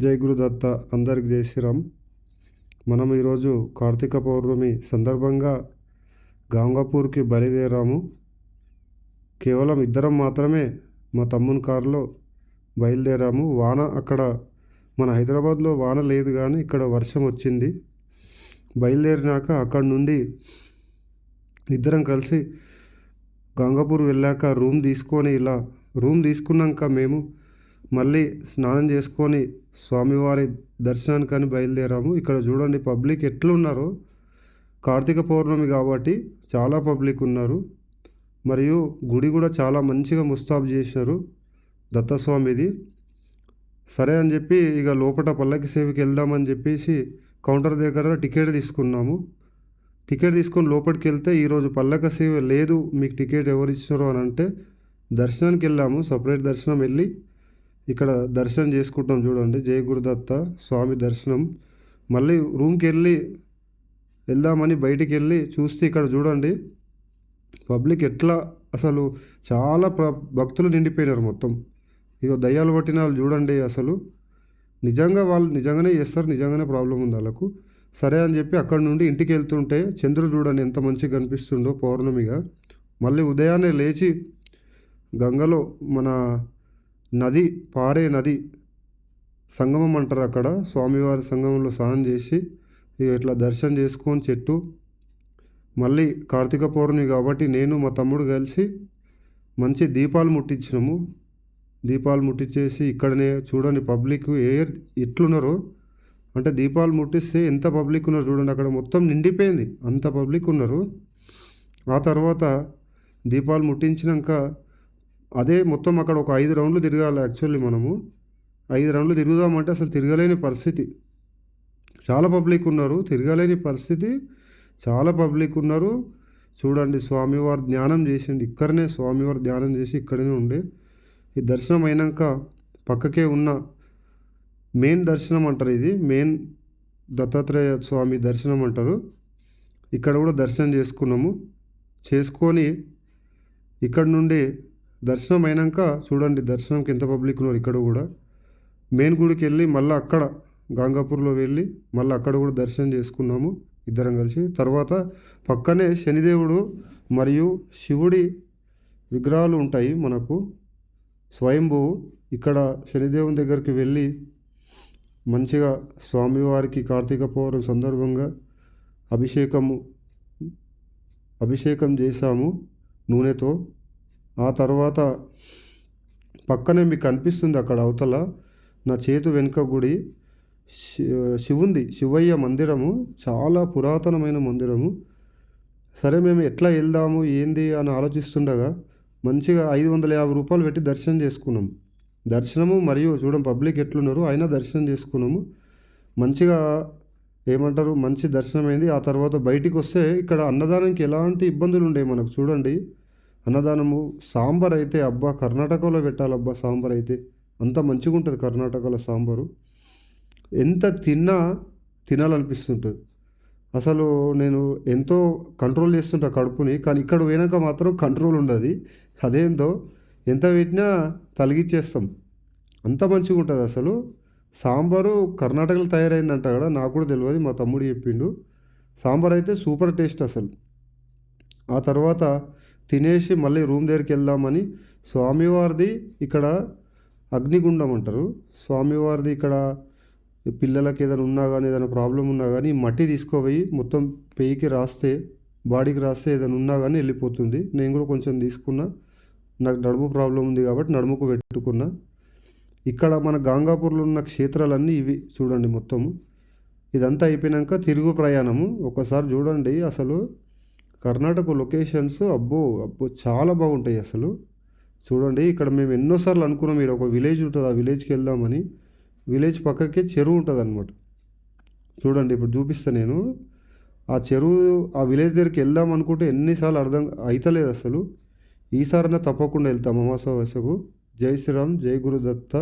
జై గురుదత్త అందరికి జై శ్రీరామ్. మనం ఈరోజు కార్తీక పౌర్ణమి సందర్భంగా గాంగాపూర్కి బయలుదేరాము. కేవలం ఇద్దరం మాత్రమే మా తమ్ముని కారులో బయలుదేరాము. వాన అక్కడ మన హైదరాబాద్లో వాన లేదు కానీ ఇక్కడ వర్షం వచ్చింది. బయలుదేరినాక అక్కడ నుండి ఇద్దరం కలిసి గంగాపూర్ వెళ్ళాక రూమ్ తీసుకొని ఇలా రూమ్ తీసుకున్నాక మేము మళ్ళీ స్నానం చేసుకొని స్వామివారి దర్శనానికని బయలుదేరాము. ఇక్కడ చూడండి పబ్లిక్ ఎట్లున్నారో. కార్తీక పౌర్ణమి కాబట్టి చాలా పబ్లిక్ ఉన్నారు. మరియు గుడి కూడా చాలా మంచిగా ముస్తాబు చేసినారు దత్తస్వామిది. సరే అని చెప్పి ఇక లోపల పల్లకి సేవకి వెళ్దామని చెప్పేసి కౌంటర్ దగ్గర టికెట్ తీసుకున్నాము. టికెట్ తీసుకొని లోపలికి వెళ్తే ఈరోజు పల్లక సేవ లేదు మీకు టికెట్ ఎవరు ఇచ్చారు అని అంటే దర్శనానికి వెళ్ళాము. సపరేట్ దర్శనం వెళ్ళి ఇక్కడ దర్శనం చేసుకుంటాం చూడండి. జయ గురుదత్త స్వామి దర్శనం. మళ్ళీ రూమ్కి వెళ్ళి వెళ్దామని బయటికి వెళ్ళి చూస్తే ఇక్కడ చూడండి. పబ్లిక్ ఎట్లా అసలు చాలా ప్ర భక్తులు నిండిపోయినారు మొత్తం. ఇక దయ్యాలు పట్టిన వాళ్ళు చూడండి అసలు. నిజంగా వాళ్ళు నిజంగానే చేస్తారు నిజంగానే ప్రాబ్లం ఉంది వాళ్ళకు. సరే అని చెప్పి అక్కడ నుండి ఇంటికి వెళ్తుంటే చంద్రుడు చూడండి ఎంత మంచిగా కనిపిస్తుండో పౌర్ణమిగా. మళ్ళీ ఉదయాన్నే లేచి గంగలో మన నది పారే నది సంగమం అంటారు అక్కడ. స్వామివారి సంగమంలో స్నానం చేసి ఇట్లా దర్శనం చేసుకొని చెట్టు. మళ్ళీ కార్తీక పౌర్ణమి కాబట్టి నేను మా తమ్ముడు కలిసి మంచి దీపాలు ముట్టించినాము. దీపాలు ముట్టించేసి ఇక్కడనే చూడండి పబ్లిక్ ఏ ఎట్లున్నారో. అంటే దీపాలు ముట్టిస్తే ఎంత పబ్లిక్ ఉన్నారు చూడండి అక్కడ మొత్తం నిండిపోయింది. అంత పబ్లిక్ ఉన్నారు. ఆ తర్వాత దీపాలు ముట్టించినాక అదే మొత్తం అక్కడ ఒక ఐదు రౌండ్లు తిరగాలి యాక్చువల్లీ మనము. ఐదు రౌండ్లు తిరుగుదామంటే అసలు తిరగలేని పరిస్థితి. చాలా పబ్లిక్ ఉన్నారు తిరగలేని పరిస్థితి. చాలా పబ్లిక్ ఉన్నారు. చూడండి స్వామివారు ధ్యానం చేసిండి. ఇక్కడనే స్వామివారు ధ్యానం చేసి ఇక్కడనే ఉండే. ఈ దర్శనం అయినాక పక్కకే ఉన్న మెయిన్ దర్శనం అంటారు ఇది. మెయిన్ దత్తాత్రేయ స్వామి దర్శనం అంటారు. ఇక్కడ కూడా దర్శనం చేసుకున్నాము. చేసుకొని ఇక్కడ నుండి దర్శనం అయినాక చూడండి దర్శనంకి ఎంత పబ్లిక్ ఉన్నారు ఇక్కడ కూడా. మెయిన్ గుడికి వెళ్ళి మళ్ళీ అక్కడ గాంగాపూర్లో వెళ్ళి మళ్ళీ అక్కడ కూడా దర్శనం చేసుకున్నాము ఇద్దరం కలిసి. తర్వాత పక్కనే శనిదేవుడు మరియు శివుడి విగ్రహాలు ఉంటాయి మనకు. స్వయంభూ ఇక్కడ శనిదేవుని దగ్గరికి వెళ్ళి మంచిగా స్వామివారికి కార్తీక పౌర్ణమి సందర్భంగా అభిషేకము అభిషేకం చేశాము నూనెతో. ఆ తర్వాత పక్కనే మీకు కనిపిస్తుంది అక్కడ అవతల నా చేతు వెనుక గుడి. శివుంది శివయ్య మందిరము. చాలా పురాతనమైన మందిరము. సరే మేము ఎట్లా వెళ్దాము ఏంది అని ఆలోచిస్తుండగా మంచిగా ఐదు వందల యాభై రూపాయలు పెట్టి దర్శనం చేసుకున్నాం. దర్శనము మరియు చూడం పబ్లిక్ ఎట్లున్నారు అయినా దర్శనం చేసుకున్నాము. మంచిగా ఏమంటారు మంచి దర్శనం అయింది ఆ తర్వాత బయటికి వస్తే ఇక్కడ అన్నదానానికి ఎలాంటి ఇబ్బందులు ఉండేవి మనకు చూడండి. అన్నదానము సాంబార్ అయితే అబ్బా కర్ణాటకలో పెట్టాలబ్బా సాంబార్ అయితే అంత మంచిగా ఉంటుంది కర్ణాటకలో సాంబారు. ఎంత తిన్నా తినాలనిపిస్తుంటుంది. అసలు నేను ఎంతో కంట్రోల్ చేస్తుంటా కడుపుని కానీ ఇక్కడ పోయినాక మాత్రం కంట్రోల్ ఉండదు. అదేందో ఎంత పెట్టినా తలిగిచ్చేస్తాం. అంత మంచిగా ఉంటుంది అసలు. సాంబారు కర్ణాటకలో తయారైందంట కదా నాకు కూడా తెలియదు మా తమ్ముడు చెప్పిండు. సాంబార్ అయితే సూపర్ టేస్ట్ అసలు. ఆ తర్వాత తినేసి మళ్ళీ రూమ్ దగ్గరికి వెళ్దామని స్వామివారిది ఇక్కడ అగ్నిగుండం అంటారు. స్వామివారిది ఇక్కడ పిల్లలకి ఏదైనా ఉన్నా కానీ ఏదైనా ప్రాబ్లం ఉన్నా కానీ మట్టి తీసుకోపోయి మొత్తం పెయికి రాస్తే బాడీకి రాస్తే ఏదైనా ఉన్నా కానీ వెళ్ళిపోతుంది. నేను కూడా కొంచెం తీసుకున్నా. నాకు నడుము ప్రాబ్లం ఉంది కాబట్టి నడుముకు పెట్టుకున్నా. ఇక్కడ మన గాంగాపూర్లో ఉన్న క్షేత్రాలన్నీ ఇవి చూడండి మొత్తము ఇదంతా అయిపోయినాక తిరుగు ప్రయాణము. ఒకసారి చూడండి అసలు కర్ణాటక లొకేషన్స్ అబ్బో అబ్బో చాలా బాగుంటాయి అసలు. చూడండి ఇక్కడ మేము ఎన్నోసార్లు అనుకున్నాం మీరు ఒక విలేజ్ ఉంటుంది ఆ విలేజ్కి వెళ్దామని. విలేజ్ పక్కకే చెరువు ఉంటుంది అనమాట చూడండి ఇప్పుడు చూపిస్తా నేను. ఆ చెరువు ఆ విలేజ్ దగ్గరికి వెళ్దాం అనుకుంటే ఎన్నిసార్లు అర్థం అవుతలేదు అసలు. ఈసారైనా తప్పకుండా వెళ్తాం అమాస వయసుకు జై శ్రీరామ్ జై గురుదత్త.